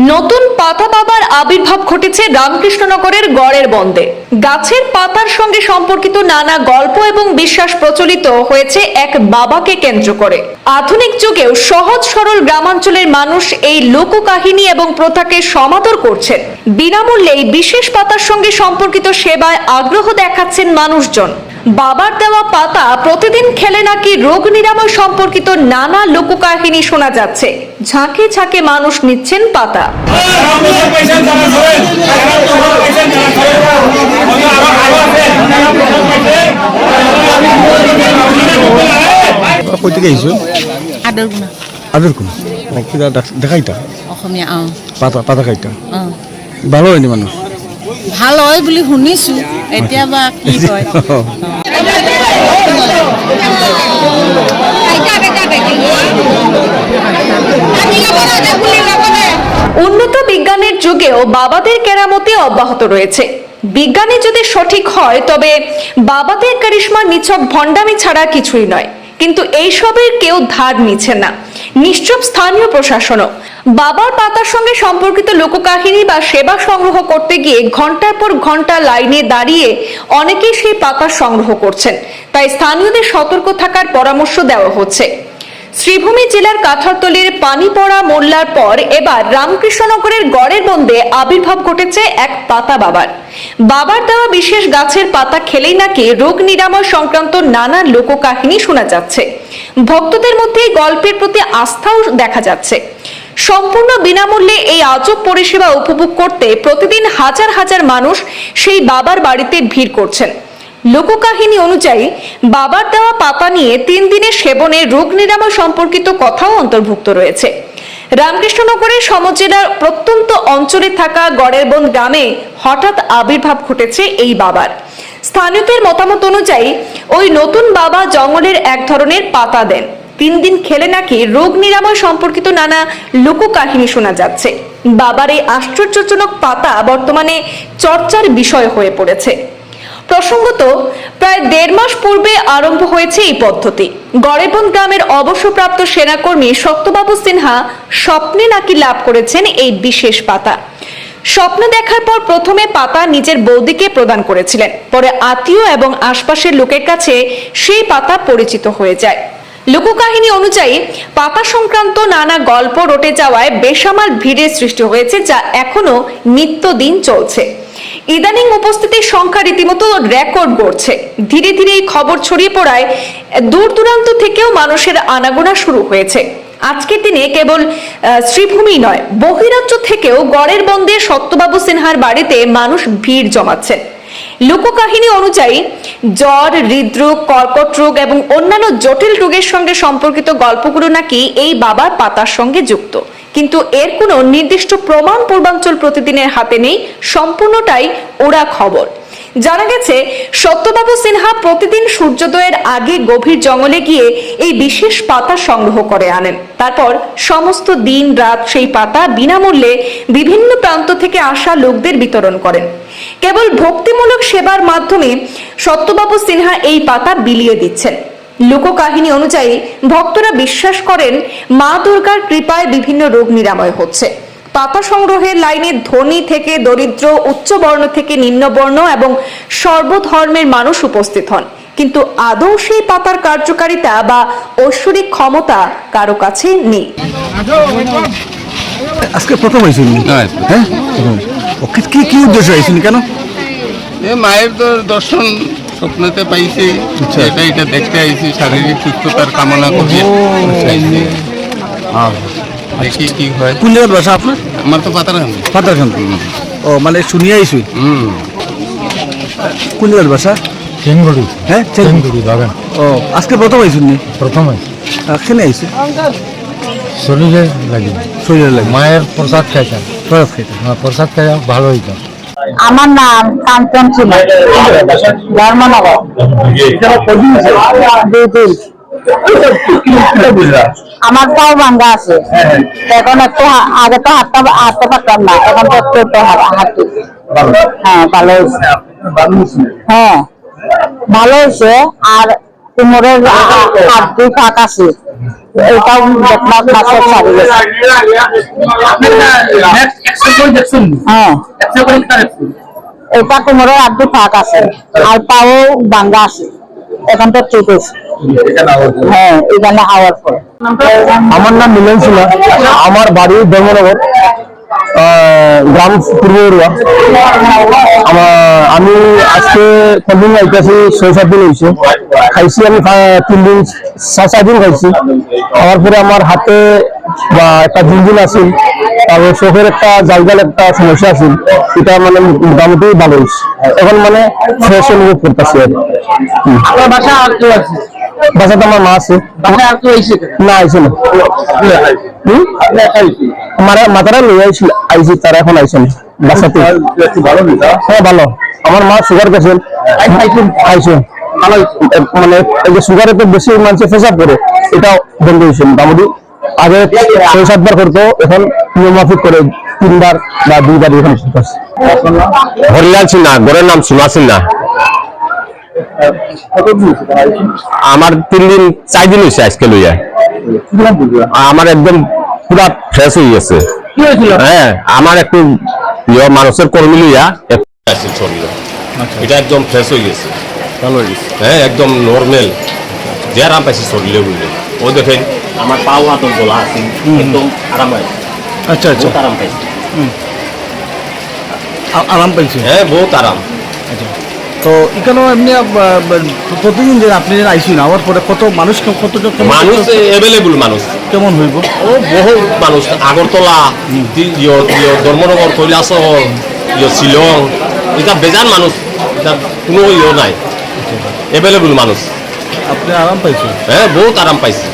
নতুন পাতা পাবার আবির্ভাব ঘটেছে রামকৃষ্ণনগরের গড়ের বন্দে। গাছের পাতার সঙ্গে সম্পর্কিত নানা গল্প এবং বিশ্বাস প্রচলিত হয়েছে এক বাবাকে কেন্দ্র করে। আধুনিক যুগেও সহজ সরল গ্রামাঞ্চলের মানুষ এই লোককাহিনী এবং প্রথাকে সমাদর করছেন। বিনামূল্যে এই বিশেষ পাতার সঙ্গে সম্পর্কিত সেবায় আগ্রহ দেখাচ্ছেন মানুষজন। বাবার দেওয়া পাতা প্রতিদিন খেলে নাকি রোগ নিরাময় সম্পর্কিত নানা লোককাহিনী শোনা যাচ্ছে। ঝাঁকে ঝাঁকে মানুষ নিচ্ছেন পাতা। কই থেকে আহিছো আদৰ গুণা। আদর কোন কিবা দেখাইতা? অসমীয়া অঁ। পাতা পাতা খাইতা? অঁ। ভালো হয়নি মানুষ? ভালো হয় বুলি শুনিছোঁ এতিয়া বা কি কয়। উন্নত বিজ্ঞানের যুগেও বাবাদের কেরামতি অব্যাহত রয়েছে। বিজ্ঞানী যদি সঠিক হয়, তবে বাবাদের কারিশমা নিছক ভণ্ডামি ছাড়া কিছুই নয়। কিন্তু এইসবের কেউ ধার নিচ্ছে না। নিশ্চুপ স্থানীয় প্রশাসনও। বাবার পাতার সঙ্গে সম্পর্কিত লোককাহিনী বা সেবা সংগ্রহ করতে গিয়ে ঘণ্টার পর ঘণ্টা লাইনে দাঁড়িয়ে অনেকেই সেই পাতা সংগ্রহ করছেন। তাই স্থানীয়দের সতর্ক থাকার পরামর্শ দেওয়া হচ্ছে। শ্রীভূমি জেলার কাঠারতলির পানিপড়া মোল্লার পর এবার রামকৃষ্ণনগরের গড়ের বন্দে আবির্ভাব ঘটেছে এক পাতা বাবার। বাবার দেওয়া বিশেষ গাছের পাতা খেলেই নাকি রোগ নিরাময় সংক্রান্ত নানা লোককাহিনী শোনা যাচ্ছে। ভক্তদের মধ্যে গল্পের প্রতি আস্থাও দেখা যাচ্ছে। সম্পূর্ণ বিনামূল্যে এই আজব পরিষেবা উপভোগ করতে প্রতিদিন হাজার হাজার মানুষ সেই বাবার বাড়িতে ভিড় করছেন। লোককাহিনী অনুযায়ী, বাবার দেওয়া পাতা নিয়ে তিন দিনের সেবনে রোগ নিরাময় সম্পর্কিত কথাও অন্তর্ভুক্ত রয়েছে। রামকৃষ্ণনগরের সমজেলার প্রত্যন্ত অঞ্চলে থাকা গড়েরবন্দ গ্রামে হঠাৎ আবির্ভাব ঘটেছে এই বাবার। স্থানীয়দের মতামত অনুযায়ী, ওই নতুন বাবা জঙ্গলের এক ধরনের পাতা দেন। তিন দিন খেলে নাকি রোগ নিরাময় সম্পর্কিত নানা লোককাহিনী শোনা যাচ্ছে। বাবার এই আশ্চর্যজনক পাতা বর্তমানে চর্চার বিষয় হয়ে পড়েছে। প্রসঙ্গত, প্রায় দেড় মাস পূর্বে আরম্ভ হয়েছে এই পদ্ধতি। গড়েবন গ্রামের অবসরপ্রাপ্ত সেনাকর্মী সত্যবাবু সিনহা স্বপ্নে নাকি লাভ করেছেন এই বিশেষ পাতা। স্বপ্ন দেখার পর প্রথমে পাতা নিজের বৌদিকে প্রদান করেছিলেন। পরে আত্মীয় এবং আশপাশের লোকের কাছে সেই পাতা পরিচিত হয়ে যায়। লোককাহিনী অনুযায়ী, পাতা সংক্রান্ত নানা গল্প রটে যাওয়ায় বেসামাল ভিড়ের সৃষ্টি হয়েছে যা এখনও নিত্যদিন চলছে। ইদানিং উপস্থিতির সংখ্যা রীতিমতো রেকর্ড গড়ছে। ধীরে ধীরে এই খবর ছড়িয়ে পড়ায় দূর দূরান্ত থেকেও মানুষের আনাগোনা শুরু হয়েছে। আজকের দিনে কেবল শ্রীভূমি নয়, বহিরাজ্য থেকেও গড়ের বন্দে সত্যবাবু সিনহার বাড়িতে মানুষ ভিড় জমাচ্ছেন লোককাহিনী অনুযায়ী, জ্বর, হৃদরোগ, কর্কট রোগ এবং অন্যান্য জটিল রোগের সঙ্গে সম্পর্কিত গল্পগুলো নাকি এই বাবার পাতার সঙ্গে যুক্ত। কিন্তু এর কোনো নির্দিষ্ট প্রমাণ পূর্বাঞ্চল প্রতিদিনের হাতে নেই, সম্পূর্ণটাই ওরা খবর। জানা গেছে, সত্যবাবু সিনহা প্রতিদিন সূর্যোদয়ের আগে গভীর জঙ্গলে গিয়ে এই বিশেষ পাতা সংগ্রহ করে আনেন। তারপর সমস্ত দিন রাত সেই পাতা বিনামূল্যে বিভিন্ন প্রান্ত থেকে আসা লোকদের বিতরণ করেন। কেবল ভক্তিমূলক সেবার মাধ্যমে সত্যবাবু সিনহা এই পাতা বিলিয়ে দিচ্ছেন। লোককাহিনী অনুযায়ী ভক্তরা বিশ্বাস করেন মা দুর্গার কৃপায় বিভিন্ন রোগ নিরাময় হচ্ছে। পাতা সংগ্রহের লাইনে ধনী থেকে দরিদ্র উচ্চ বর্ণ থেকে নিম্ন বর্ণ এবং সর্বধর্মের মানুষ উপস্থিত হন। কিন্তু আদৌ সেই পাতার কার্যকারিতা বা ঐশ্বরিক ক্ষমতা কারও কাছে নেই। আজকে প্রথম আইসুন হ্যাঁ। হ্যাঁ? কি- কি কি উদ্দেশ্য আইসুন কেন? এ মায়ের তো দর্শন স্বপ্নতে পাইছি। এটা এটা দেখতে আইছি শারীরিক সুস্থতার কামনা করি। দেখি কি হয়। কোন জায়গার বাসা আপনার? আমার তো পাতার পাতারখান ও মানে শুনিয়ে হুম। কোন জায়গার বাসা? চেনগুড়ি। হ্যাঁ চেনগুড়ি। বাগান। ও আজকে প্রথম আইসুন নি? প্রথমে কেন আইসুন শরীরে লাগে। শরীরে লাগে। মায়ের প্রসাদ খাইতাম। খরচ খাইতে হ্যাঁ, প্রসাদ খাইয়া ভালো হইতাম। আমার নাম কাঞ্চন ছিল ধর্মনগর। আমার পাও ভাঙ্গা আছে। এখন একটু আগে তো হাতটা হাঁটতে পারতাম না এখন তো একটু একটু হাঁটি হ্যাঁ ভালো হয়েছে। হ্যাঁ ভালো হয়েছে। আর কোমরের হাড্ডি ফাঁক আছে। এটাও দেখলাম মাছের ছাড়ি গেছে হ্যাঁ। এটা কোমরের হাড্ডি ফাঁক আছে। আর পাও ভাঙ্গা আছে। এখন তো ঠিক আছে হ্যাঁ এখানে আওয়ার পরে। আমার নাম মিলন সিনহা। আমার বাড়ি ধর্মনগর গ্রাম পূর্ব এরিয়া। আমার, আমি আজকে কদিন আইতেছি, ছয় সাত দিন হয়েছে খাইছি আমি তিন দিন সাত দিন খাইছি। খাওয়ার পরে আমার হাতে বা একটা জিনজিন আছিল। তারপরে চোখের একটা জায়গার একটা সমস্যা আছিল। এটা মানে মোটামুটি ভালো হয়েছে এখন মানে ফ্রেশ অনুভব করতেছি আর কি। বাসাতে আমার মা আছে। না? আমার মাতারা আইছি তারা এখন না বাসাতে। হ্যাঁ ভালো। আমার মা সুগার মানে এই যে সুগারে তো বেশি মানুষের পেশাব করে এটাও বন্ধ হয়েছে মোটামুটি। আগে ছয় সাতবার করতো এখন নিয়মাফিক করে তিনবার বা দুইবার এখন হরিলাল সিনহা ঘরের নাম সুমা সিনহা। আমার তিন দিন চার দিন হয়েছে আজকে লইয়া। আমার একদম পুরা ফ্রেশ হয়ে গেছে। হ্যাঁ আমার একটু মানুষের কর্মী লইয়া শরীরে এটা একদম ফ্রেশ হয়ে গেছে। ভালো হয়ে গেছে। হ্যাঁ একদম নর্মাল যে আরাম পাইছে শরীরে বুঝলে ও দেখেন আমার পাও হাত গলা আছে একদম আরাম পাইছে। আচ্ছা আচ্ছা। আরাম পাইছে। আরাম পাইছে? হ্যাঁ বহুত আরাম। তো এখানেও এমনি প্রতিদিন যে আপনি আইসিন আওয়ার পরে কত মানুষ কত মানুষ এভেলেবল মানুষ। কেমন হইব? ও বহুত মানুষ। আগরতলা ধর্মনগর কৈলাসহর ইয় শিলং এটা বেজান মানুষ। এটা কোনো ইয়ে নাই। এভেলেবল মানুষ। আপনি আরাম পাইছেন? হ্যাঁ বহুত আরাম পাইছে।